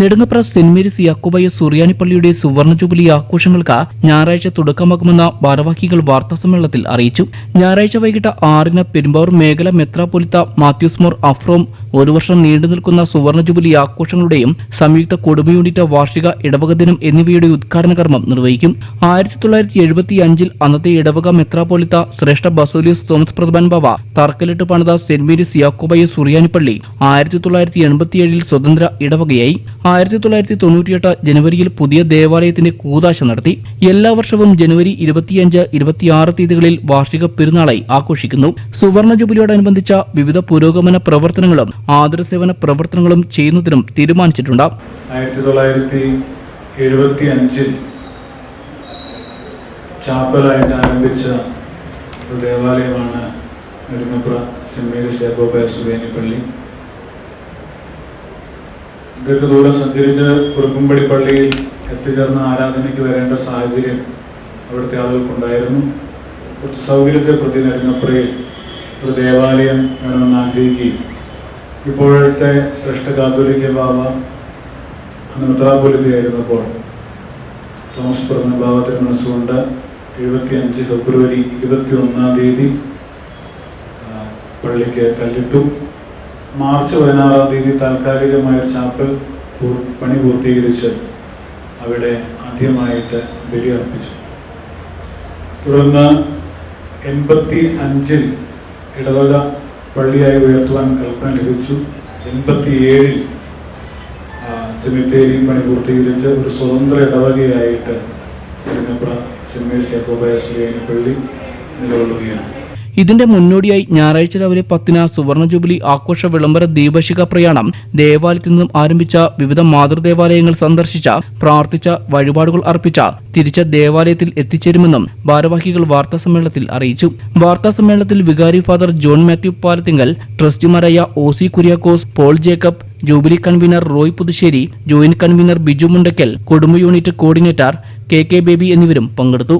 Nedungapra saint Mary's Yakobaya സുറിയാനിപ്പള്ളിയുടെ സുവർണ jubilee ആഘോഷങ്ങൾക്ക് ഞായറാഴ്ച തുടക്കമാകുമെന്ന ഭാരവാഹികൾ വാർത്താസമ്മേളനത്തിൽ അറിയിച്ചു. ഞായറാഴ്ച വൈകിട്ട് ആറിന് പെരുമ്പാവൂർ മേഖല മെത്രാപൊലിത്ത മാത്യൂസ് മോർ അഫ്രോം ഒരു വർഷം നീണ്ടു നിൽക്കുന്ന സുവർണ ജൂബിലി ആഘോഷങ്ങളുടെയും സംയുക്ത കുടുംബ യൂണിറ്റ് വാർഷിക ഇടവക ദിനം എന്നിവയുടെ ഉദ്ഘാടന കർമ്മം നിർവഹിക്കും. ആയിരത്തി തൊള്ളായിരത്തി എഴുപത്തി അഞ്ചിൽ അന്നത്തെ ഇടവക മെത്രാപൊലിത്ത ശ്രേഷ്ഠ ബസോലിയസ് തോമസ് പ്രധാൻ ബാവ തറക്കല്ലിട്ട് പണിത സെന്റ് മേരീസ് യാക്കോബായ സുറിയാനിപ്പള്ളി ആയിരത്തി തൊള്ളായിരത്തി എൺപത്തിയേഴിൽ സ്വതന്ത്ര ഇടവകയായി. ആയിരത്തി തൊള്ളായിരത്തി തൊണ്ണൂറ്റിയെട്ട് ജനുവരിയിൽ പുതിയ ദേവാലയത്തിന്റെ കൂതാശ നടത്തി എല്ലാ വർഷവും ജനുവരി ഇരുപത്തിയഞ്ച് ഇരുപത്തിയാറ് തീയതികളിൽ വാർഷിക പെരുന്നാളായി ആഘോഷിക്കുന്നു. സുവർണ ജൂബിലിയോടനുബന്ധിച്ച വിവിധ പുരോഗമന പ്രവർത്തനങ്ങളും ആദരസേവന പ്രവർത്തനങ്ങളും ചെയ്യുന്നതിനും തീരുമാനിച്ചിട്ടുണ്ട്. ആയിരത്തി തൊള്ളായിരത്തി എഴുപത്തി ചാപ്പലായിട്ട് ആരംഭിച്ച ഒരു ദേവാലയമാണ് നെടുങ്ങപ്ര സെന്റ് മേരീസ് യാക്കോബായ സുവേനിപ്പള്ളി ദീർഘദൂരം സഞ്ചരിച്ച് കുറുക്കുംപടി പള്ളിയിൽ എത്തിച്ചേർന്ന ആരാധനയ്ക്ക് വരേണ്ട സാഹചര്യം അവിടുത്തെ ആളുകൾക്കുണ്ടായിരുന്നു. കുറച്ച് സൗകര്യത്തെ പ്രതി നെടുങ്ങപ്രയിൽ ഒരു ദേവാലയം വേണമെന്ന് ആഗ്രഹിക്കുകയും. ഇപ്പോഴത്തെ ശ്രേഷ്ഠ കാത്തോലിക്ക ബാബ അന്ന് മെത്രാപൊലിത്തയായിരുന്നപ്പോൾ തോമസ് പറഞ്ഞ ബാബത്തെ മനസ്സുകൊണ്ട് എഴുപത്തി അഞ്ച് ഫെബ്രുവരി ഇരുപത്തി ഒന്നാം തീയതി പള്ളിക്ക് കല്ലിട്ടു. മാർച്ച് പതിനാറാം തീയതി താൽക്കാലികമായ ചാപ്പൽ പണി പൂർത്തീകരിച്ച് അവിടെ ആദ്യമായിട്ട് ബലി അർപ്പിച്ചു. തുടർന്ന് എൺപത്തി അഞ്ചിൽ ഇടവക പള്ളിയായി ഉയർത്തുവാൻ കൽപ്പന ലഭിച്ചു. എൺപത്തിയേഴിൽ സെമിത്തേരി പണി പൂർത്തീകരിച്ച് ഒരു സ്വതന്ത്ര ഇടവകയായിട്ട് തിരുനപ്ര മേരീസ് യാക്കോബായ ശ്രീയനി പള്ളി നിലകൊള്ളുകയാണ്. ഇതിന്റെ മുന്നോടിയായി ഞായറാഴ്ച രാവിലെ പത്തിന് സുവർണ ജൂബിലി ആഘോഷ വിളംബര ദീപശിഖ പ്രയാണം ദേവാലയത്തിൽ നിന്നും ആരംഭിച്ച വിവിധ മാതൃദേവാലയങ്ങൾ സന്ദർശിച്ച പ്രാർത്ഥിച്ച വഴിപാടുകൾ അർപ്പിച്ച തിരിച്ച ദേവാലയത്തിൽ എത്തിച്ചേരുമെന്നും ഭാരവാഹികൾ വാർത്താ സമ്മേളനത്തിൽ അറിയിച്ചു. വാർത്താ സമ്മേളനത്തിൽ വികാരി father John Mathew Palathingal ട്രസ്റ്റിമാരായ O C Kuriakose Paul Jacob jubilee convener Roy Puthussery joint convener Biju Mundackal കുടുംബ unit coordinator K K Baby എന്നിവരും പങ്കെടുത്തു.